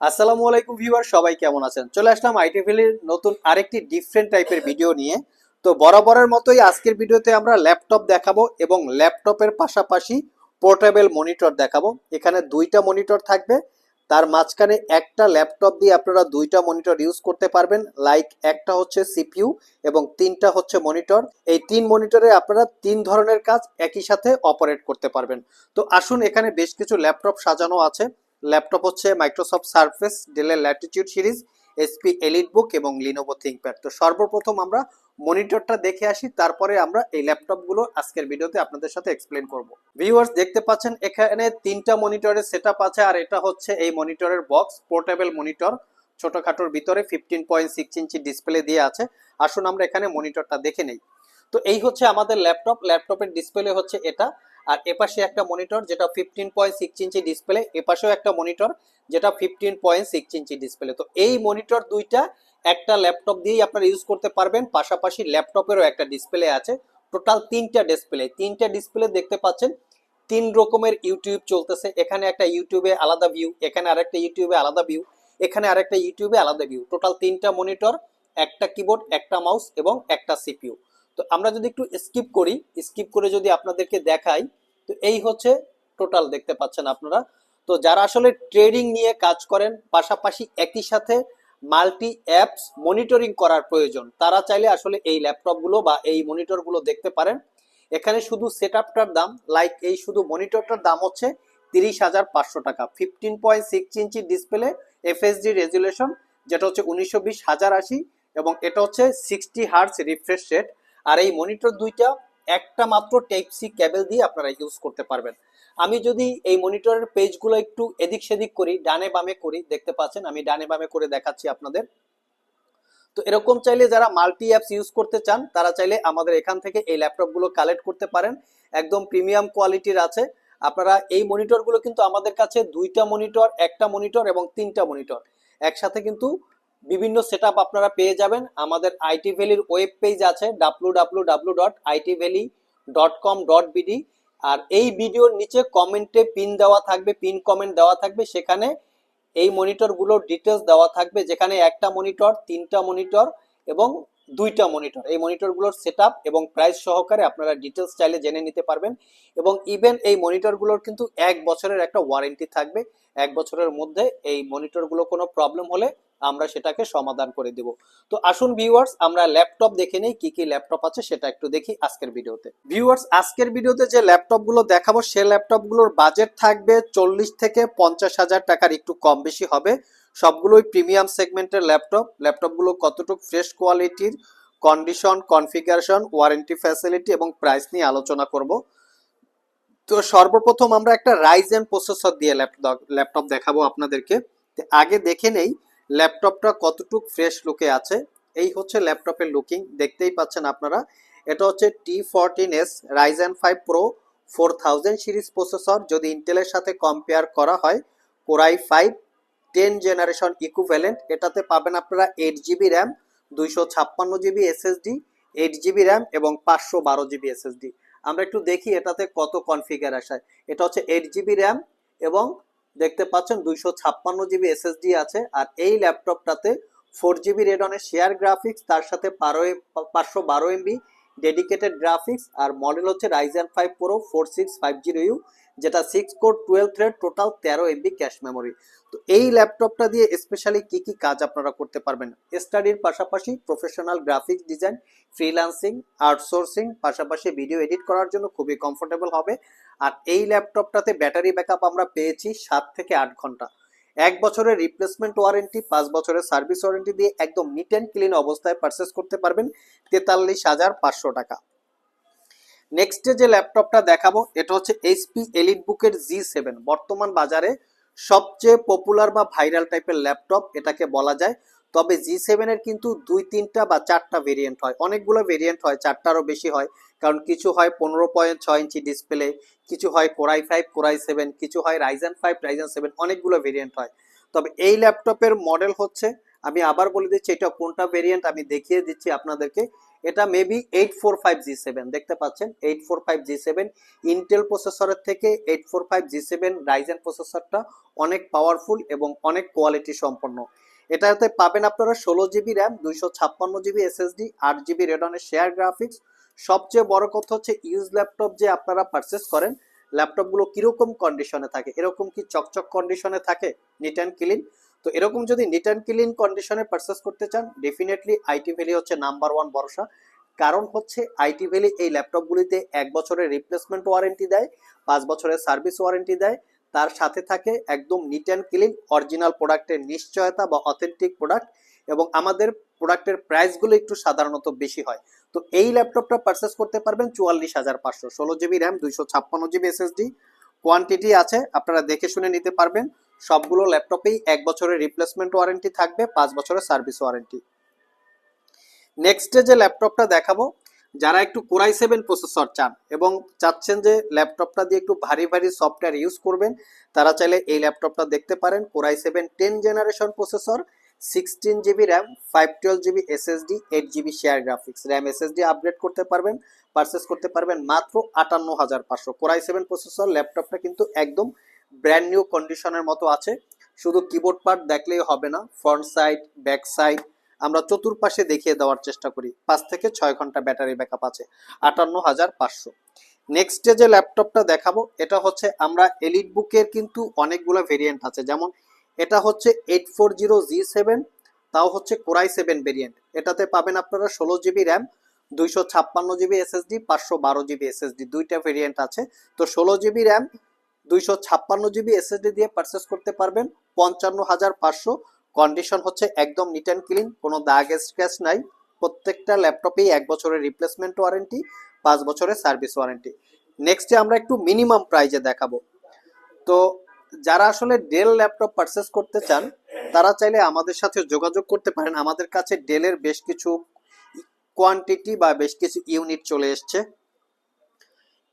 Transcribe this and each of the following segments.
আসসালামু আলাইকুম ভিউয়ার, সবাই কেমন আছেন? চলে আসলাম আইটিভিলির নতুন আরেকটি ডিফারেন্ট টাইপের ভিডিও নিয়ে। তো বরাবরের মতোই আজকের ভিডিওতে আমরা ল্যাপটপ দেখাবো এবং ল্যাপটপের পাশাপাশি পোর্টেবল মনিটর দেখাবো। এখানে দুইটা মনিটর থাকবে, তার মাঝখানে একটা ল্যাপটপ দিয়ে আপনারা দুইটা মনিটর ইউজ করতে পারবেন লাইক একটা হচ্ছে সিপিইউ এবং তিনটা হচ্ছে মনিটর এই তিন মনিটরে আপনারা তিন ধরনের কাজ একই সাথে অপারেট করতে পারবেন। তো আসুন, এখানে বেশ কিছু ল্যাপটপ সাজানো আছে। ল্যাপটপ হচ্ছে মাইক্রোসফট সার্ফেস ডেলের Latitude series HP Elite book এবং লিনোভো থিঙ্কপ্যাড তো সর্বপ্রথম আমরা মনিটরটা দেখে আসি, তারপরে আমরা এই ল্যাপটপগুলো আজকের ভিডিওতে আপনাদের সাথে এক্সপ্লেন করব। ভিউয়ার্স দেখতে পাচ্ছেন, এখানে তিনটা মনিটরের সেটআপ আছে, আর এটা হচ্ছে এই মনিটরের বক্স পোর্টেবল মনিটর ছোটখাটোর ভিতরে fifteen point six inch display দিয়ে আছে। আসুন আমরা এখানে মনিটরটা দেখে নেই। তো এই হচ্ছে আমাদের ল্যাপটপ, ল্যাপটপের ডিসপ্লে হচ্ছে এটা। আর এপাশে একটা মনিটর যেটা fifteen point six inch display এপাশেও একটা মনিটর যেটা fifteen point six inch display তো এই মনিটর দুইটা একটা ল্যাপটপ দিয়েই আপনারা ইউজ করতে পারবেন, পাশাপাশি ল্যাপটপেরও একটা ডিসপ্লে আছে। টোটাল তিনটা ডিসপ্লে তিনটা ডিসপ্লে দেখতে পাচ্ছেন। তিন রকমের ইউটিউব চলতেছে। এখানে একটা ইউটিউবে আলাদা ভিউ এখানে আরেকটা ইউটিউবে আলাদা ভিউ এখানে আরেকটা ইউটিউবে আলাদা ভিউ টোটাল তিনটা মনিটর একটা কিবোর্ড একটা মাউস এবং একটা সিপিইউ তো আমরা যদি একটু স্কিপ করি স্কিপ করে যদি আপনাদেরকে দেখাই, তো এই হচ্ছে টোটাল দেখতে পাচ্ছেন আপনারা। তো যারা আসলে ট্রেডিং নিয়ে কাজ করেন, পাশাপাশি একই সাথে মাল্টি অ্যাপস মনিটরিং করার প্রয়োজন, তারা চাইলে আসলে এই ল্যাপটপগুলো বা এই মনিটরগুলো দেখতে পারেন। এখানে শুধু সেট আপটার দাম লাইক এই শুধু মনিটরটার দাম হচ্ছে তিরিশ হাজার পাঁচশো টাকা। Fifteen point six inch display FHD resolution যেটা হচ্ছে উনিশশো বিশ হাজার আশি, এবং এটা হচ্ছে সিক্সটি হার্টস রিফ্রেশ রেট আর এই মনিটর দুইটা একটা মাত্র টাইপ সি ক্যাবেল দিয়ে আপনারা ইউজ করতে পারবেন। আমি যদি এই মনিটরের পেজগুলো একটু এদিক সেদিক করি, ডানে বামে করি, দেখতে পাচ্ছেন, আমি ডানে বামে করে দেখাচ্ছি আপনাদের। তো এরকম চাইলে যারা মাল্টি অ্যাপস ইউজ করতে চান, তারা চাইলে আমাদের এখান থেকে এই ল্যাপটপগুলো কালেক্ট করতে পারেন। একদম প্রিমিয়াম কোয়ালিটির আছে। আপনারা এই মনিটরগুলো কিন্তু আমাদের কাছে দুইটা মনিটর একটা মনিটর এবং তিনটা মনিটর একসাথে কিন্তু বিভিন্ন সেট আপনারা পেয়ে যাবেন। আমাদের আইটি ভ্যালির ওয়েব পেজ আছে W W W dot IT Valley dot com dot BD আর এই ভিডিওর নিচে কমেন্টে পিন দেওয়া থাকবে পিন কমেন্ট দেওয়া থাকবে। সেখানে এই মনিটরগুলোর ডিটেলস দেওয়া থাকবে, যেখানে একটা মনিটর তিনটা মনিটর এবং দুইটা মনিটর এই মনিটরগুলোর সেট এবং প্রাইস সহকারে আপনারা ডিটেলস চাইলে জেনে নিতে পারবেন। এবং ইভেন এই মনিটরগুলোর কিন্তু এক বছরের একটা ওয়ারেন্টি থাকবে। এক বছরের মধ্যে এই মনিটরগুলো কোনো প্রবলেম হলে আমরা সেটাকে সমাধান করে দিব। তো আসুন ভিউয়ার্স আমরা ল্যাপটপ দেখে নেই, কি কি ল্যাপটপ আছে সেটা একটু দেখি আজকের ভিডিওতে। ভিউয়ার্স আজকের ভিডিওতে যে ল্যাপটপগুলো দেখাবো, সে ল্যাপটপগুলোর বাজেট থাকবে চল্লিশ থেকে পঞ্চাশ হাজার টাকার, একটু কম বেশি হবে। সবগুলোই প্রিমিয়াম সেগমেন্টের ল্যাপটপ ল্যাপটপগুলো কতটুকু ফ্রেশ কোয়ালিটির কন্ডিশন কনফিগারেশন ওয়ারেন্টি ফ্যাসিলিটি এবং প্রাইস নিয়ে আলোচনা করব। তো সর্বপ্রথম আমরা একটা রাইজেন প্রসেসর দিয়ে ল্যাপটপ ল্যাপটপ দেখাবো আপনাদেরকে। আগে দেখে নেই ল্যাপটপটা কতটুক ফ্রেশ লুকে আছে? এই হচ্ছে ল্যাপটপের লুকিং দেখতেই পাচ্ছেন আপনারা। এটা হচ্ছে T fourteen S Ryzen five pro four thousand series processor যদি ইন্টেলের সাথে কম্পেয়ার করা হয় core i five ten generation equivalent এটাতে পাবেন আপনারা এইট জিবি র্যাম দুইশো ছাপ্পান্ন GB SSD eight GB RAM এবং পাঁচশো বারো জিবি এসএসডি আমরা একটু দেখি এটাতে কত কনফিগার আসায় এটা হচ্ছে এইট জিবি র্যাম এবং দেখতে পাচ্ছেন দুইশো ছাপ্পান্ন জিবি এসএসডি আছে আর এই ল্যাপটপটাতে ফোর জিবি রেডনের শেয়ার গ্রাফিক্স তার সাথে বারো পাঁচশো বারো এমবি ডেডিকেটেড গ্রাফিক্স আর মডেল হচ্ছে Ryzen five pro four six five zero U যেটা six core twelve thread total তেরো এমবি ক্যাশ মেমোরি তো এই ল্যাপটপটা দিয়ে স্পেশালি কি কি কাজ আপনারা করতে পারবেন? স্টাডির পাশাপাশি professional graphics design freelancing outsourcing পাশাপাশি ভিডিও এডিট করার জন্য খুবই কমফোর্টেবল হবে। আর এই ল্যাপটপটাতে ব্যাটারি ব্যাকআপ আমরা পেয়েছি সাত থেকে আট ঘণ্টা। এক বছরের রিপ্লেসমেন্ট ওয়ারেন্টি পাঁচ বছরের সার্ভিস ওয়ারেন্টি দিয়ে একদম নিট অ্যান্ড ক্লিন অবস্থায় পারচেস করতে পারবেন তেতাল্লিশ হাজার পাঁচশো টাকা। নেক্সটে যে ল্যাপটপটা দেখাবো, এটা হচ্ছে এইচপি এলিট বুকের জি সেভেন বর্তমান বাজারে সবচেয়ে পপুলার বা ভাইরাল টাইপের ল্যাপটপ, এটাকে বলা যায়। তবে জি সেভেনের কিন্তু দুই, তিনটা বা চারটা ভেরিয়েন্ট হয়। অনেকগুলো ভেরিয়েন্ট হয়, চারটারও বেশি হয়। কারণ কিছু হয় পনেরো পয়েন্ট ছয় ইঞ্চি ডিসপ্লে কিছু হয় কোরাই ফাইভ কোরাই সেভেন কিছু হয় রাইজেন ফাইভ রাইজেন সেভেন অনেকগুলো ভেরিয়েন্ট হয়। তবে এই ল্যাপটপের মডেল হচ্ছে, আমি আবার বলে দিচ্ছি, এটা কোনটা ভেরিয়েন্ট আমি দেখিয়ে দিচ্ছি আপনাদেরকে এটা maybe eight four five G seven দেখতে পাচ্ছেন? Eight four five G seven Intel প্রসেসরের থেকে eight four five G seven Ryzen প্রসেসরটা অনেক পাওয়ারফুল এবং অনেক কোয়ালিটি সম্পন্ন। এটাতে পাবেন আপনারা ষোলো জিবি র্যাম দুইশো ছাপ্পান্ন জিবি এসএসডি আট জিবি রেডনের শেয়ার গ্রাফিক্স সবচেয়ে বড় কথা হচ্ছে ইউজ ল্যাপটপ যে আপনারা পারচেস করেন ল্যাপটপগুলো কীরকম কন্ডিশনে থাকে? এরকম কি চকচক কন্ডিশনে থাকে? নিট অ্যান্ড ক্লিন তো এরকম যদি নিট অ্যান্ড ক্লিন কন্ডিশনে পারচেস করতে চান ডেফিনেটলি আইটি ভ্যালি হচ্ছে নাম্বার ওয়ান ভরসা। কারণ হচ্ছে আইটি ভ্যালি এই ল্যাপটপগুলিতে এক বছরের রিপ্লেসমেন্ট ওয়ারেন্টি দেয়, পাঁচ বছরের সার্ভিস ওয়ারেন্টি দেয়। তার সাথে থাকে একদম নিট অ্যান্ড ক্লিন অরিজিনাল প্রোডাক্টের নিশ্চয়তা বা অথেন্টিক প্রোডাক্ট এবং আমাদের প্রোডাক্টের প্রাইসগুলো একটু সাধারণত বেশি হয়। তো এই ল্যাপটপটা পারচেস করতে পারবেন চুয়াল্লিশ হাজার পাঁচশো। ষোলো জিবি র্যাম দুইশো ছাপ্পান্ন জিবি এসএসডি কোয়ান্টিটি আছে, আপনারা দেখে শুনে নিতে পারবেন। সবগুলো ল্যাপটপেই এক বছরের রিপ্লেসমেন্ট ওয়ারেন্টি থাকবে, পাঁচ বছরের সার্ভিস ওয়ারেন্টি নেক্সটে যে ল্যাপটপটা দেখাবো, যারা একটু কোরাই সেভেন প্রসেসর চান এবং চাচ্ছেন যে ল্যাপটপটা দিয়ে একটু ভারী ভারী সফটওয়্যার ইউজ করবেন, তারা চাইলে এই ল্যাপটপটা দেখতে পারেন। Core i seven ten generation processor sixteen GB RAM five twelve GB SSD eight GB share graphics RAM SSD upgrade করতে পারবেন পারচেস করতে পারবেন মাত্র আটান্ন হাজার পাঁচশো। কোরাই সেভেন প্রসেসর ল্যাপটপটা কিন্তু একদম ব্র্যান্ড নিউ কন্ডিশনের মতো আছে। শুধু কিবোর্ড পার্ট দেখলেই হবে না ফ্রন্ট সাইড ব্যাক সাইড আমরা চতুর্পাশে দেখিয়ে দেওয়ার চেষ্টা করি। পাঁচ থেকে ছয় ঘণ্টা ব্যাটারি ব্যাকআপ আছে, আটান্ন হাজার পাঁচশো। নেক্সটে যে ল্যাপটপটা দেখাবো, এটা হচ্ছে আমরা এলিট বুকের কিন্তু অনেকগুলো ভেরিয়েন্ট আছে। যেমন এটা হচ্ছে eight four zero G seven তাও হচ্ছে কোরাই সেভেন ভেরিয়েন্ট এটাতে পাবেন আপনারা ষোলো জিবি র্যাম দুইশো ছাপ্পান্ন জিবি এসএসডি পাঁচশো বারো জিবি এসএসডি দুইটা ভেরিয়েন্ট আছে। তো ষোলো জিবি র্যাম দুইশো ছাপ্পান্ন জিবি এসএসডি দিয়ে পারচেস করতে পারবেন। পঞ্চান্ন হাজার পাঁচশো। কন্ডিশন হচ্ছে একদম নিট অ্যান্ড ক্লিন কোনো দাগ স্ক্র্যাচ নাই। প্রত্যেকটা ল্যাপটপেই এক বছরের রিপ্লেসমেন্ট ওয়ারেন্টি পাঁচ বছরের সার্ভিস ওয়ারেন্টি নেক্সটে আমরা একটু মিনিমাম প্রাইজে দেখাবো। তো যারা আসলে ডেল ল্যাপটপ পারচেস করতে চান, তারা চাইলে আমাদের সাথে যোগাযোগ করতে পারেন। আমাদের কাছে ডেলের বেশ কিছু কোয়ান্টিটি বা বেশ কিছু ইউনিট চলে এসছে।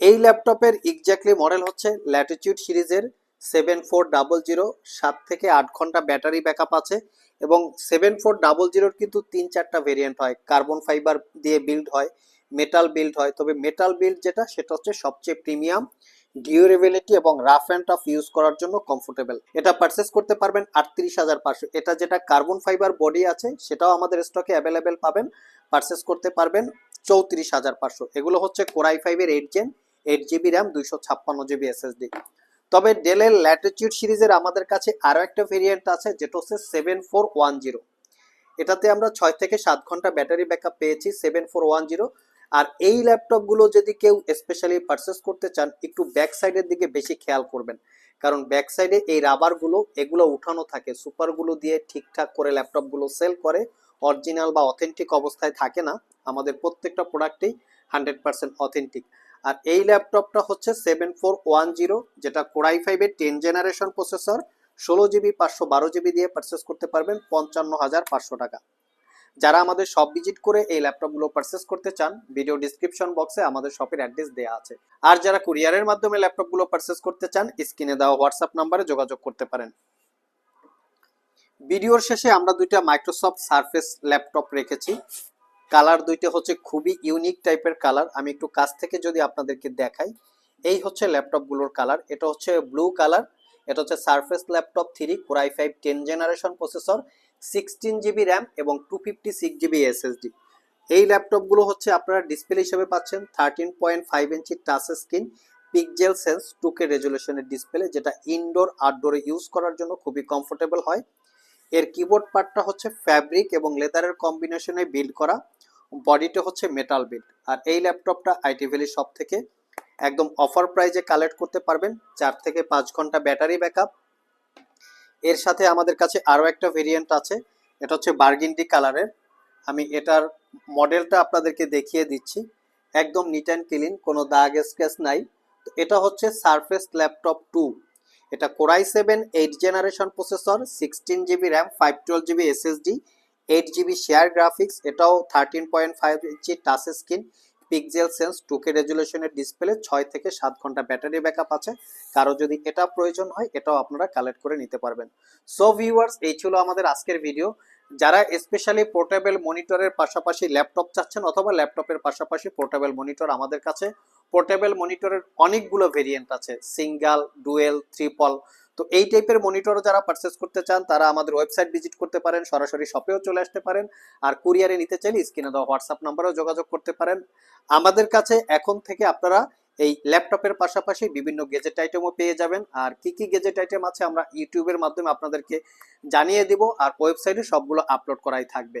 এই ল্যাপটপের এক্স্যাক্টলি মডেল হচ্ছে ল্যাটিটিউড সিরিজের সেভেন ফোর ডাবল জিরো সাত থেকে আট ঘণ্টা ব্যাটারি ব্যাকআপ আছে এবং সেভেন ফোর ডাবল জিরোর কিন্তু তিন চারটা ভেরিয়েন্ট হয়। কার্বন ফাইবার দিয়ে বিল্ড হয় মেটাল বিল্ড হয়। তবে মেটাল বিল্ড যেটা, সেটা হচ্ছে সবচেয়ে প্রিমিয়াম ডিউরেবিলিটি এবং রাফ অ্যান্ড টাফ ইউজ করার জন্য কমফোর্টেবল এটা পারচেস করতে পারবেন আটত্রিশ হাজার পাঁচশো। এটা যেটা কার্বন ফাইবার বডি আছে, সেটাও আমাদের স্টকে অ্যাভেলেবেল পাবেন। পারচেস করতে পারবেন চৌত্রিশ হাজার পাঁচশো। এগুলো হচ্ছে কোরাই ফাইভের eight gen eight GB RAM দুইশো ছাপ্পান্ন জিবি এসএসডি তবে ডেলের ল্যাটিটিউড সিরিজের আমাদের কাছে আরও একটা ভেরিয়েন্ট আছে, যেটা হচ্ছে সেভেন ফোর ওয়ান জিরো এটাতে আমরা ছয় থেকে সাত ঘণ্টা ব্যাটারি ব্যাকআপ পেয়েছি সেভেন ফোর ওয়ান জিরো আর এই ল্যাপটপগুলো যদি কেউ স্পেশালি পারচেস করতে চান, একটু ব্যাক সাইডের দিকে বেশি খেয়াল করবেন। কারণ ব্যাক সাইডে এই রাবারগুলো এগুলো উঠানো থাকে। সুপারগুলো দিয়ে ঠিকঠাক করে ল্যাপটপগুলো সেল করে। অরিজিনাল বা অথেন্টিক অবস্থায় থাকে না। আমাদের প্রত্যেকটা প্রোডাক্টেই হান্ড্রেড পার্সেন্ট অথেন্টিক আর এই ল্যাপটপটা হচ্ছে সেভেন ফোর ওয়ান জিরো যেটা কোরাই ফাইভের টেন জেনারেশন প্রসেসর ষোলো জিবি পাঁচশো বারো জিবি দিয়ে পারচেস করতে পারবেন, পঞ্চান্ন হাজার পাঁচশো টাকা। যারা আমাদের শপ ভিজিট করে এই ল্যাপটপগুলো পারচেস করতে চান ভিডিও ডিসক্রিপশন বক্সে আমাদের শপের অ্যাড্রেস দেওয়া আছে। আর যারা কুরিয়ারের মাধ্যমে ল্যাপটপগুলো পারচেস করতে চান স্ক্রিনে দেওয়া হোয়াটসঅ্যাপ নাম্বারে যোগাযোগ করতে পারেন। ভিডিওর শেষে আমরা দুইটা মাইক্রোসফট সারফেস ল্যাপটপ রেখেছি। কালার দুইটা হচ্ছে খুবই ইউনিক টাইপের কালার। আমি একটু কাছ থেকে যদি আপনাদেরকে দেখাই, এই হচ্ছে ল্যাপটপগুলোর কালার। এটা হচ্ছে ব্লু কালার, এটা হচ্ছে Surface laptop three core i five ten generation processor sixteen GB RAM এবং two fifty six GB SSD এই ল্যাপটপগুলো হচ্ছে আপনারা ডিসপ্লে হিসেবে পাচ্ছেন thirteen point five inch touch screen pixel sense টুকে রেজুলেশনের ডিসপ্লে যেটা ইনডোর আউটডোরে ইউজ করার জন্য খুবই কমফোর্টেবল হয়। এর কিবোর্ড পার্টটা হচ্ছে ফ্যাব্রিক এবং লেদারের কম্বিনেশনে বিল্ড করা। বডিটা হচ্ছে মেটাল বিল্ড আর এই ল্যাপটপটা আইটি ভ্যালি সব থেকে একদম অফার প্রাইজে কালেক্ট করতে পারবেন। চার থেকে পাঁচ ঘণ্টা ব্যাটারি ব্যাকআপ এর সাথে আমাদের কাছে আরও একটা ভেরিয়েন্ট আছে। এটা হচ্ছে বার্গিন্ডি কালারের আমি এটার মডেলটা আপনাদেরকে দেখিয়ে দিচ্ছি। একদম নিট অ্যান্ড ক্লিন কোনো দাগ স্কেচ নাই। এটা হচ্ছে সারফেস ল্যাপটপ টু এটা core i seven eight generation processor sixteen GB RAM five twelve GB SSD eight GB share graphics এটাও thirteen point five inch touch screen pixel sense two K রেজুলেশনের display ছয় থেকে সাত ঘণ্টা battery backup আছে। কারও যদি এটা প্রয়োজন হয়, এটাও আপনারা কালেক্ট করে নিতে পারবেন। সো ভিউয়ার্স এই ছিল আমাদের আজকের ভিডিও যারা স্পেশালি পোর্টেবল মনিটরের পাশাপাশি ল্যাপটপ চাচ্ছেন অথবা ল্যাপটপের পাশাপাশি পোর্টেবল মনিটর আমাদের কাছে পোর্টেবল মনিটরের অনেকগুলো ভেরিয়েন্ট আছে। সিঙ্গাল ডুয়েল ট্রিপল তো এই টাইপের মনিটরও যারা পারচেস করতে চান, তারা আমাদের ওয়েবসাইট ভিজিট করতে পারেন, সরাসরি শপেও চলে আসতে পারেন। আর কুরিয়ারে নিতে চাইলে স্ক্রিনে দেওয়া হোয়াটসঅ্যাপ নাম্বারেও যোগাযোগ করতে পারেন। আমাদের কাছে এখন থেকে আপনারা এই ল্যাপটপের পাশাপাশি বিভিন্ন গেজেট আইটেমও পেয়ে যাবেন। আর কি কি গেজেট আইটেম আছে আমরা ইউটিউবের মাধ্যমে আপনাদেরকে জানিয়ে দিব। আর ওয়েবসাইটে সবগুলো আপলোড করাই থাকবে।